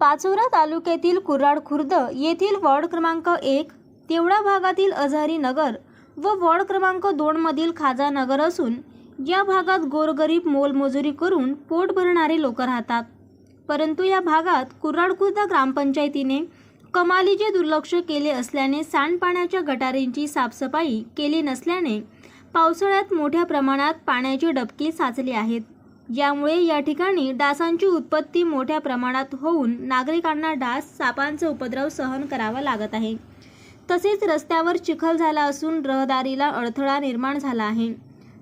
पाचोरा तालुक्यातील कुराड खुर्द येथील वॉर्ड क्रमांक एक तेवढा भागातील अझारी नगर व वॉर्ड क्रमांक दोनमधील खाजा नगर असून या भागात गोरगरीब मोलमजुरी करून पोट भरणारे लोक राहतात. परंतु या भागात कुर्राड खुर्द ग्रामपंचायतीने कमालीचे दुर्लक्ष केले असल्याने सांडपाण्याच्या गटारींची साफसफाई केली नसल्याने पावसाळ्यात मोठ्या प्रमाणात पाण्याची डबकी साचली आहेत. यामुळे या ठिकाणी डासांची उत्पत्ती मोठ्या प्रमाणात होऊन नागरिकांना डास सापांचा उपद्रव सहन करावा लागत आहे. तसेच रस्त्यावर चिखल झाला असून रहदारीला अडथळा निर्माण झाला आहे.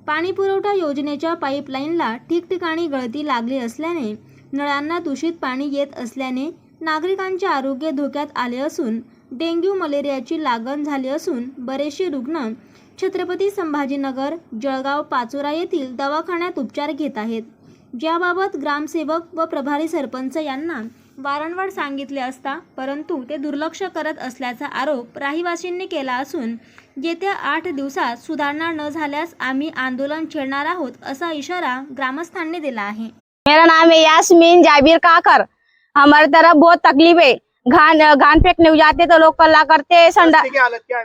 पाणी पुरवठा योजनेच्या पाईपलाईनला ठिकठिकाणी गळती लागली असल्याने नळांना दूषित पाणी येत असल्याने नागरिकांचे आरोग्य धोक्यात आले असून डेंग्यू मलेरियाची लागण झाली असून बरेचसे रुग्ण छत्रपती संभाजीनगर जळगाव पाचोरा येथील दवाखान्यात उपचार घेत आहेत. ज्याबाबत ग्रामसेवक व प्रभारी सरपंच यांना वारंवार सांगितले असता परंतु ते दुर्लक्ष करत असल्याचा आरोप राहिवासींनी केला असून येत्या आठ दिवसात सुधारणा न झाल्यास आम्ही आंदोलन छेडणार आहोत असा इशारा ग्रामस्थांनी दिला आहे. मेरा नाम है यास्मीन जाबिर काकर. हमारे तरफ बहुत तकलीफ है। घान घान फेंकने जाते तो लोग कल्ला करते हैं, संडा रास्ते की हालत क्या है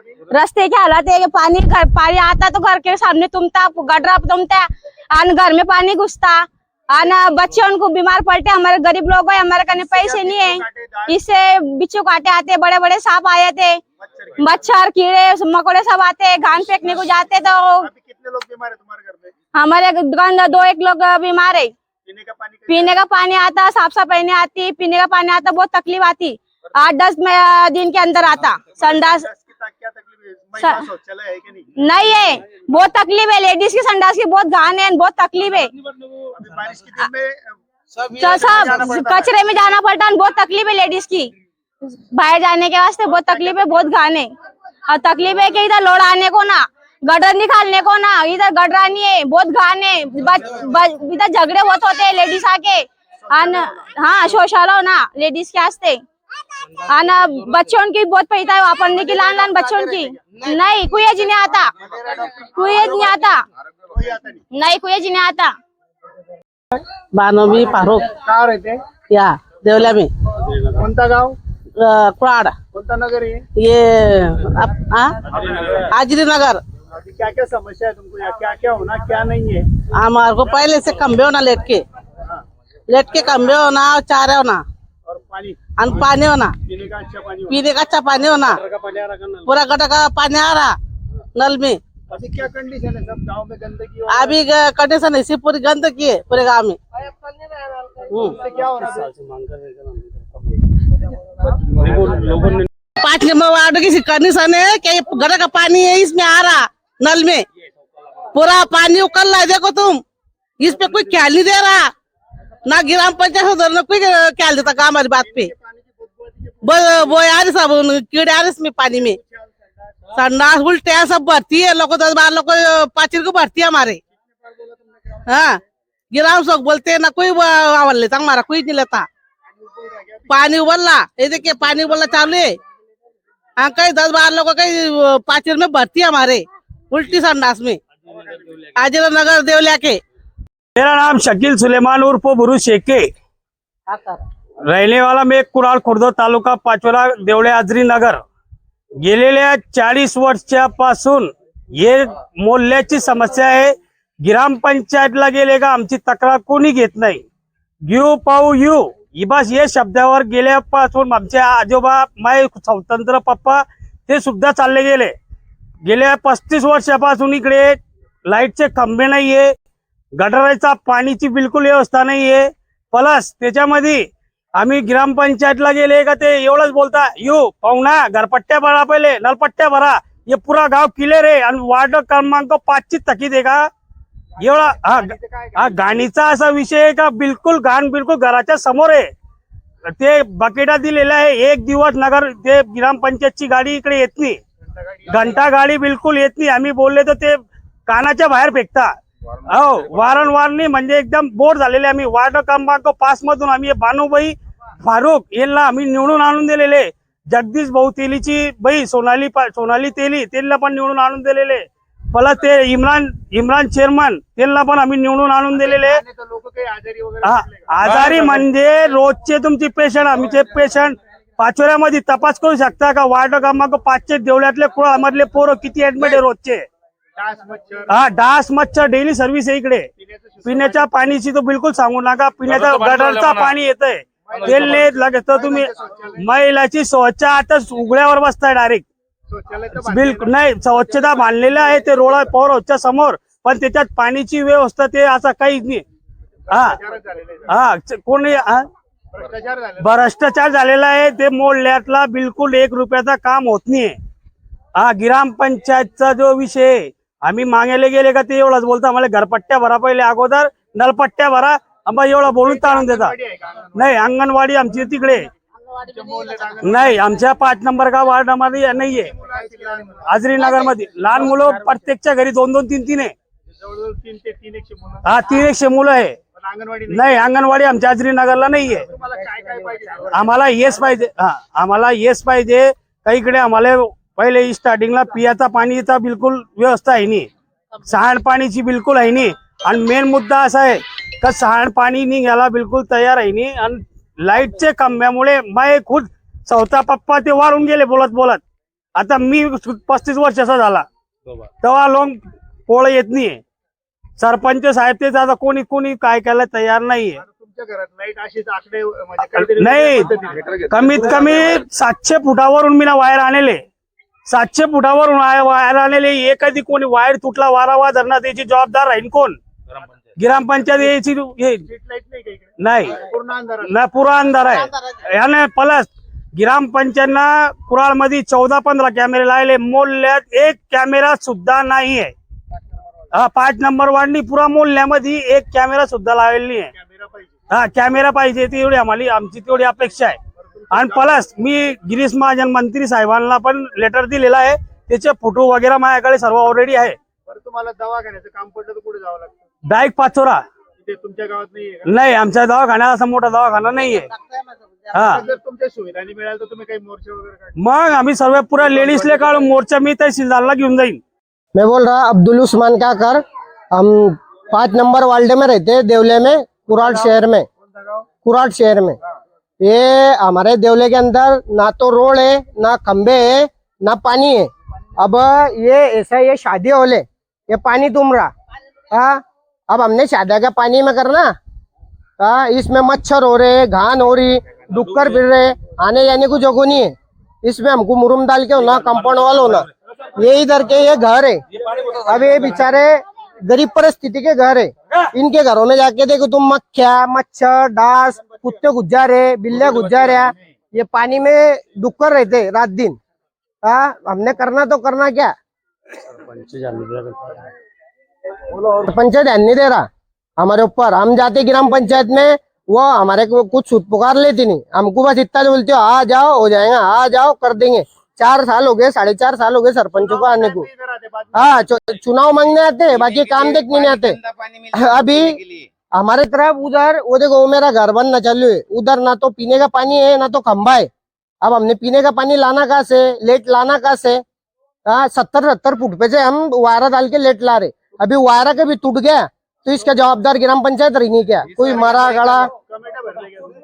की है पानी घर पानी आता तो घर के सामने तुमता गडरा तुमता और घर में पानी घुसता। और बच्चे उनको बीमार पड़ते हमारे गरीब लोग है हमारे कने पैसे नहीं है। इससे बिच्छू काटे आते बड़े बड़े सांप आए थे। मच्छर कीड़े मकोड़े सब आते हैं, घान फेंकने को जाते तो कितने लोग बीमार है तुम्हारे घर में? हमारे दुकान दो एक लोग बीमार है। पीने का पानी पीने का पानी आता साफ़ सफ़ाई नहीं आती पीने का पानी आता बहुत तकलीफ़ आती। आठ दस में- दिन के अंदर आता। संडास है? की ता- है? है कि नहीं? नहीं है। बहुत तकलीफ़ है। लेडीज़ की संडास की बहुत घान है बहुत तकलीफ़ है। अभी बारिश के दिन में सब कचरे में जाना पड़ता है बहुत तकलीफ़ है लेडीज़ की। बाहर जाने के वास्ते बहुत तकलीफ़ है बहुत घान है और तकलीफ़ है कि इधर लोड आने को ना गटर निकालने को ना इधर गडरा नहीं है बहुत घान है। इधर झगड़े बहुत होते हैं लेडीज़ आके। हाँ शौचालय ना लेडीज़ के वास्ते। आणि बच्चों की बहुत पैसा है वापरने की लहान लहान बच्चों की। नहीं कुया जी नहीं आता। कुया जी नहीं आता। नहीं कुया जी नहीं आता। बानोबी फारुक। कहाँ रहते? या देवल्या में कोणता गाव? अ, कुराड। कोणता नगर है ये? हाजरी नगर क्या क्या समस्या है तुमको? यहाँ क्या क्या होना क्या नहीं है हमारे को पहले से कम्बे होना लेट के। हाँ, लेट के कम्बे होना चारे होना। आणि पानी होना. पीने का अच्छा पानी होना। पूरा गटर का पानी आ रहा नल में अभी क्या कंडीशन है सब? गांव में गंदगी हो अभी कंडीशन ऐसी पूरी गंदगी है पूरे गांव में। क्या हो रहा है? वार्ड की कंडीशन है कि गटर का पानी है इसमें आ रहा नल में। पूरा पानी उकल रहा है देखो तुम। इस पे कोई ख्याल नहीं दे रहा। ना ग्राम पंचायत उधर ना कोई ख्याल देता का हमारी बात पे। ब- वो आ रही सब कीड़े आ रहे इसमें पानी में. संडास उल्टे हैं, सब भरती है लोग दस बारह लोग पाचिर को भरती है हमारे हाँ ग्राम सब बोलते हैं ना कोई आवाज लेता हमारा कोई नहीं लेता पानी उबलना ये देखिए पानी उबलना चालू है हाँ कई दस बारह लोग कई पाचिर में भरती है हमारे उल्टी संडास में. आजिरा नगर देवलिया के. मेरा नाम शकील सुलेमान उर्फ बुरु शेखे रहने वाला मैं कुराल खुर्द तालुका पाचोरा देवळे आजरी नगर. गेलेल्या चाळीस वर्षापासून हे मोल्याची समस्या आहे. ग्रामपंचायतला गेले का आमची तक्रार कोणी घेत नाही. घेऊ पाऊ यू इबास बस या शब्दावर गेल्यापासून आमचे आजोबा माय स्वतंत्र पप्पा ते सुद्धा चालले गेले. गेल्या पस्तीस वर्षापासून इकडे लाईटचे खंबे नाहीये. गटाराचा पाणीची बिलकुल व्यवस्था नाही आहे प्लस त्याच्यामध्ये आम्ही ग्रामपंचायतला गेले का ते एवढंच बोलता यू पाहुणा घरपट्ट्या भरा पहिले नलपट्ट्या भरा. हे पुरा गाव क्लिअर आहे आणि वार्ड क्रमांक पाचची थकीत आहे का? एवढा हा हा घाणीचा असा विषय आहे का? बिलकुल घाण बिलकुल घराच्या समोर आहे. ते बकेटा दिलेलं आहे एक दिवस नगर ते ग्रामपंचायतची गाडी इकडे येत नाही. घंटा गाडी बिलकुल येत नाही. आम्ही बोलले तर ते कानाच्या बाहेर फेकता. हो वारंवार नाही म्हणजे एकदम बोर झालेले आम्ही. वार्ड क्रमांक पाच मधून आम्ही हे बानुबाई फारुक यांना आम्ही निवडून आणून दिलेले. जगदीश भाऊ तेलीची बाई सोनाली पा- सोनाली तेली त्यांना पण निवडून आणून दिलेले. प्लस ते इम्रान इम्रान चेअरमन त्यांना पण आम्ही निवडून आणून दिलेले. आजारी हा, म्हणजे रोजचे तुमचे पेशंट आमचे पेशंट पाचोऱ्यामध्ये तपास करू शकता का? वार्ड क्रमांक पाचशे देवळ्यातले कुळामधले पोरं किती ऍडमिट आहे रोजचे? डास मच्छर. हा डास मच्छर डेली सर्व्हिस आहे इकडे. पिण्याच्या पाणीची तर बिलकुल सांगू नका. पिण्याचा गटरचा पाणी येतंय. तेल नाही लगेच तर तुम्ही महिलाची स्वच्छ आता उघड्यावर बसताय डायरेक्ट. बिलकुल नाही स्वच्छता बांधलेलं आहे ते रोड पॉवर हाऊसच्या समोर पण त्याच्यात पाणीची व्यवस्था ते असं काहीच नाही. हा. हा कोणी? भ्रष्टाचार झालेला आहे. ते मोडल्यातला बिलकुल एक रुपयाचा काम होत नाहीये हा ग्रामपंचायतचा जो विषय आम्ही मागायला गेले का ते एवढाच बोलता मला घरपट्ट्या भरा पहिले अगोदर नलपट्ट्या भरा आंबा एवढा बोलून ताणून देता? नाही अंगणवाडी आमची तिकडे. नाही आमच्या पाच नंबर का वार्डमध्ये नाहीये. आजरी नगरमध्ये लहान मुलं प्रत्येकच्या घरी दोन दोन तीन तीन आहे. हा तीन एकशे मुलं आहे. नाही. अंगणवाडी आमच्या आजरी नगरला नाहीये आम्हाला येस पाहिजे. हा आम्हाला येस पाहिजे. काही इकडे आम्हाला पहिले स्टार्टिंगला पियाचा पाणीचा बिलकुल व्यवस्था आहे नाही. सांडपाणीची बिलकुल आहे नाही. आणि मेन मुद्दा असा आहे का सांडपाणी निघायला बिलकुल तयार आहे नाही आणि लाईटचे खांब्यामुळे माय खुद चौथा पप्पा ते वारून गेले बोलत बोलत. आता मी पस्तीस वर्षाचा झाला. तेव्हा लोक पोळ येत नाहीये. सरपंच साहेब तेच आता कोणी कोणी काय करायला तयार नाहीये. म्हणजे नाही. कमीत कमी सातशे फुटावरून मी ना वायर आणले. सातशे फुटावरून वाय- वायर आणले. एखादी कोणी वायर तुटला वारावा धरणार त्याची जबाबदार राहील कोण? ग्रामपंचायत यायची येईल नाही. ना पुरा अंधार आहे. याने प्लस. ग्रामपंचायतना कुराळमध्ये चौदा पंधरा कॅमेरे लावले. मोल्यात एक कॅमेरा सुद्धा नाही आहे हा पाच नंबर वाढणी पुरा मोल्यामध्ये एक कॅमेरा सुद्धा लावलेली आहे हा कॅमेरा पाहिजे ती तेवढी आम्हाला आमची तेवढी अपेक्षा आहे. आणि प्लस मी गिरीश महाजन मंत्री साहेबांना पण लेटर दिलेला आहे. त्याचे फोटो वगैरे माझ्याकडे सर्व ऑलरेडी आहे. तुम्हाला दवाखान्याचं काम पडलं तर कुठे जावं लागतं? डायरेक्ट पाचोरा इथे तुमच्या गावात नाहीये का? नाही आमच्या दवाखान्यात असा मोठा दवाखाना नाहीये। हा। जर तुमच्या सुविधांनी मिळाल तर तुम्ही काही मोर्चे वगैरे काढले? मग आम्ही सर्व पुरा लेडीजले काढून मोर्चा मी तहसीलदारला घेऊन जाईन. मैं बोल रहा अब्दुल उस्मान काकर हम पाँच नंबर वार्ड में रहते हैं देवले में कुराट शहर में। कुराट शहर में। ये हमारे देवले के अंदर ना तो रोड है ना खंबे है ना पानी है। अब ये ऐसा ये शादी होले ये पानी तुम रहा। हाँ? अब हमने शादी का पानी में करना। हाँ इसमें मच्छर हो रहे, घान हो रही, डुक्कर फिर रहे, आने जाने को जगह नहीं है। इसमें हमको मुरुम डाल के होना, कंपाउंड वाल होना। ये इधर के, ये घर है। अब ये बेचारे गरीब परिस्थिति के घर है। इनके घरों में जाके देखो तुम, मक्खिया, मच्छर, डास, कुत्ते घुस जा रहे, बिल्लियाँ घुस जा रहा। ये पानी में डुक्कर रहते रात दिन। हाँ हमने करना तो करना क्या? पंचायत ध्यान नहीं दे रहा। हमारे ऊपर हम जाते ग्राम पंचायत में वो हमारे को कुछ सूद पुकार लेती नहीं। हमको बस इतना बोलते हो आ जाओ हो जाएगा आ जाओ कर देंगे। चार साल हो गए साढ़े चार साल हो गए सरपंचों को आने को। हाँ चुनाव मांगने आते हैं बाकी काम देखने नहीं आते। अभी हमारे तरफ़ उधर वो देखो मेरा घर बनना चालू है। उधर ना तो पीने का पानी है ना तो खंबा है। अब हमने पीने का पानी लाना कहा से? लेट लाना कहा से? हाँ सत्तर सत्तर फुट पे से हम वारा डाल के लेट ला रहे। अभी वायरा के भी टूट गया तो इसका जवाबदार ग्राम पंचायत रही नहीं क्या? कोई मरा गड़ा? का?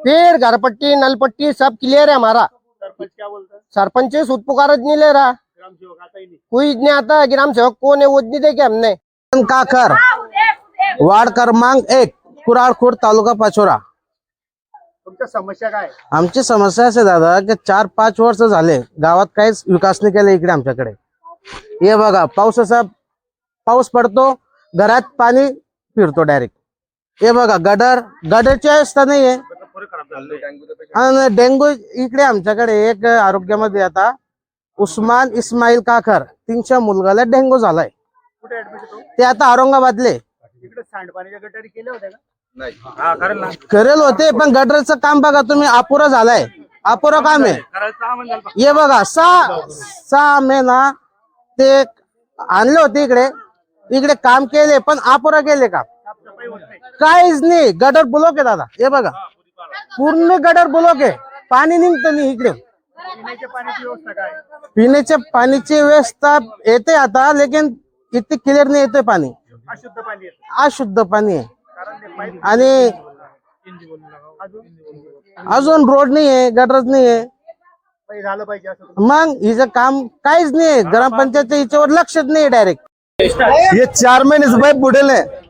फिर घर पट्टी नल पट्टी सब क्लियर है हमारा। सरपंच क्या बोलतात सरपंच सूद पुकारत नहीं ले रहा। कोई नहीं आता ग्राम सेवक कौन है वो नहीं देखे हमने। काकर वार्ड क्रमांक एक कुराळखोड तालुका पाचोरा। तुमच्या समस्या काय? आमची समस्या असे दादा की चार पाच वर्ष झाले गावात काहीच विकास नाही केला इकडे आमच्याकडे. हे बघा पाऊस असा पाऊस पडतो घरात पाणी फिरतो डायरेक्ट हे बघा गडर गडरची व्यवस्था नाहीये. आणि डेंगू इकडे आमच्याकडे एक आरोग्यामध्ये आता उस्मान इस्माईल काकर तीनशे मुलगाला डेंगू झालाय. ते आता औरंगाबादले. करेल होते पण गटरचं काम बघा तुम्ही अपुरं झालंय. अपुरं काम आहे. हे बघा सहा सहा महिना ते आणले होते इकडे. इकडे काम केले पण अपुरं केले नाही काहीच नाही. गटर ब्लॉक आहे दादा. हे बघा. पूर्ण गटर ब्लॉक आहे पाणी निघतं नाही इकडे. पिण्याच्या पाण्याची व्यवस्था येते आता लेकिन किती क्लिअर नाही येतोय पाणी. अशुद्ध पाणी आहे. पाईप आणि अजून रोड नाही आहे गटरच नाही आहे. तुम्ही- मग हिचं काम काहीच नाही आहे. ग्रामपंचायतच्या हिच्यावर लक्षच नाही डायरेक्ट ये चार महीने से भाई फुटेल है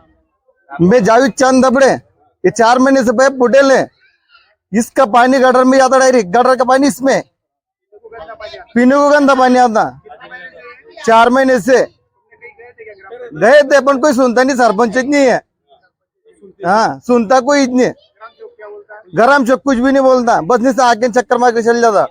मैं जावेद चाँद दबड़े। ये चार महीने से भाई फुटेल है इसका पानी गटर में जाता डायरेक्ट। गटर का पानी इसमें। पीने को गंदा पानी आता। चार महीने से। गए थे अपन कोई सुनता नहीं, सरपंच नहीं है। हाँ सुनता कोई नहीं गरम से कुछ भी नहीं बोलता। बस नहीं आके चक्कर मार के चल जाता।